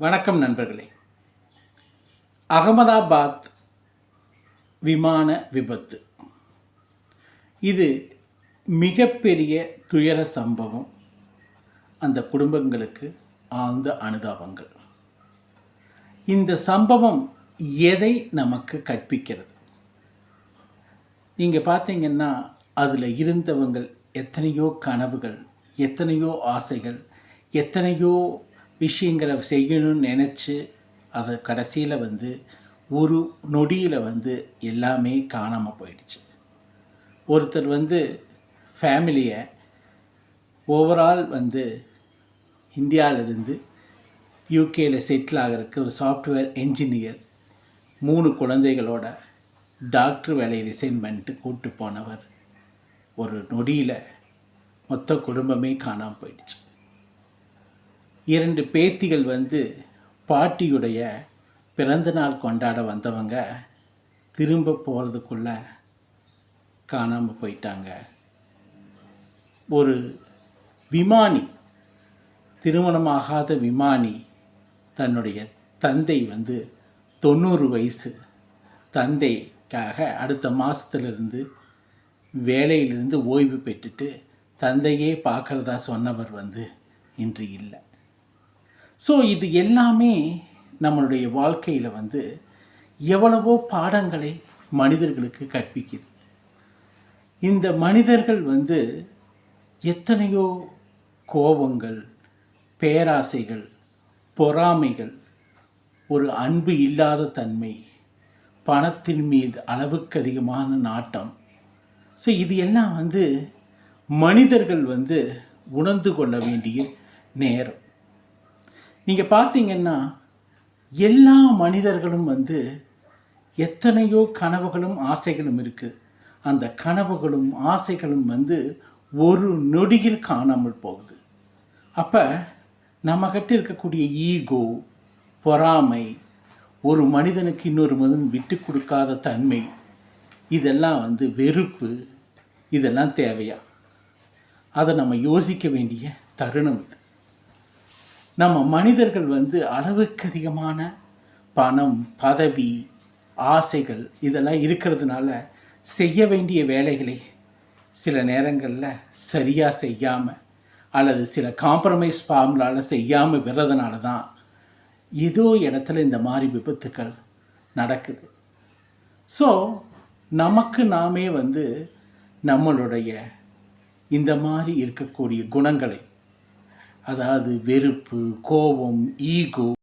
வணக்கம் நண்பர்களே. அகமதாபாத் விமான விபத்து. இது மிகப்பெரிய துயர சம்பவம். அந்த குடும்பங்களுக்கு ஆழ்ந்த அனுதாபங்கள். இந்த சம்பவம் எதை நமக்கு கற்பிக்கிறது? நீங்கள் பார்த்தீங்கன்னா அதில் இருந்தவங்கள் எத்தனையோ கனவுகள் எத்தனையோ ஆசைகள் எத்தனையோ விஷயங்களை செய்யணும்னு நினச்சி அதை கடைசியில் வந்து ஒரு நொடியில் வந்து எல்லாமே காணாமல் போயிடுச்சு. ஒருத்தர் வந்து ஃபேமிலியை ஓவரால் வந்து இந்தியாவிலிருந்து யூகேயில் செட்டில் ஆகிறதுக்கு ஒரு சாஃப்ட்வேர் என்ஜினியர் மூணு குழந்தைகளோட டாக்டர் வேலையை ரிசைன் பண்ணிட்டு கூப்பிட்டு போனவர். ஒரு நொடியில் மொத்த குடும்பமே காணாமல் போயிடுச்சு. இரண்டு பேத்திகள் வந்து பாட்டியுடைய பிறந்தநாள் கொண்டாட வந்தவங்க திரும்ப போகிறதுக்குள்ள காணாமல் போயிட்டாங்க. ஒரு விமானி திருமணமாகாத விமானி தன்னுடைய தந்தை வந்து தொண்ணூறு வயசு. தந்தைக்காக அடுத்த மாதத்துலேருந்து வேலையிலிருந்து ஓய்வு பெற்றுட்டு தந்தையே பார்க்குறதா சொன்னவர் வந்து இன்று இல்லை. ஸோ இது எல்லாமே நம்மளுடைய வாழ்க்கையில் வந்து எவ்வளவோ பாடங்களை மனிதர்களுக்கு கற்பிக்குது. இந்த மனிதர்கள் வந்து எத்தனையோ கோபங்கள் பேராசைகள் பொறாமைகள் ஒரு அன்பு இல்லாத தன்மை பணத்தின் மீது அளவுக்கு அதிகமான நாட்டம். ஸோ இது எல்லாம் வந்து மனிதர்கள் வந்து உணர்ந்து கொள்ள வேண்டிய நேரம். நீங்கள் பார்த்தீங்கன்னா எல்லா மனிதர்களும் வந்து எத்தனையோ கனவுகளும் ஆசைகளும் இருக்குது அந்த கனவுகளும் ஆசைகளும் வந்து ஒரு நொடியில் காணாமல் போகுது. அப்போ நம்மக்கிட்ட இருக்கக்கூடிய ஈகோ பொறாமை ஒரு மனிதனுக்கு இன்னொரு மனிதன் விட்டு கொடுக்காத தன்மை இதெல்லாம் வந்து வெறுப்பு இதெல்லாம் தேவையா? அதை நம்ம யோசிக்க வேண்டிய தருணம் இது. நம்ம மனிதர்கள் வந்து அளவுக்கு அதிகமான பணம் பதவி ஆசைகள் இதெல்லாம் இருக்கிறதுனால செய்ய வேண்டிய வேலைகளை சில நேரங்களில் சரியாக செய்யாமல் அல்லது சில காம்ப்ரமைஸ் ஃபார்ம்லால் செய்யாமல் விடுறதுனால தான் ஏதோ இடத்துல இந்த மாதிரி விபத்துக்கள் நடக்குது. ஸோ நமக்கு நாமே வந்து நம்மளுடைய இந்த மாதிரி இருக்கக்கூடிய குணங்களை அதாவது வெறுப்பு கோபம் ஈகோ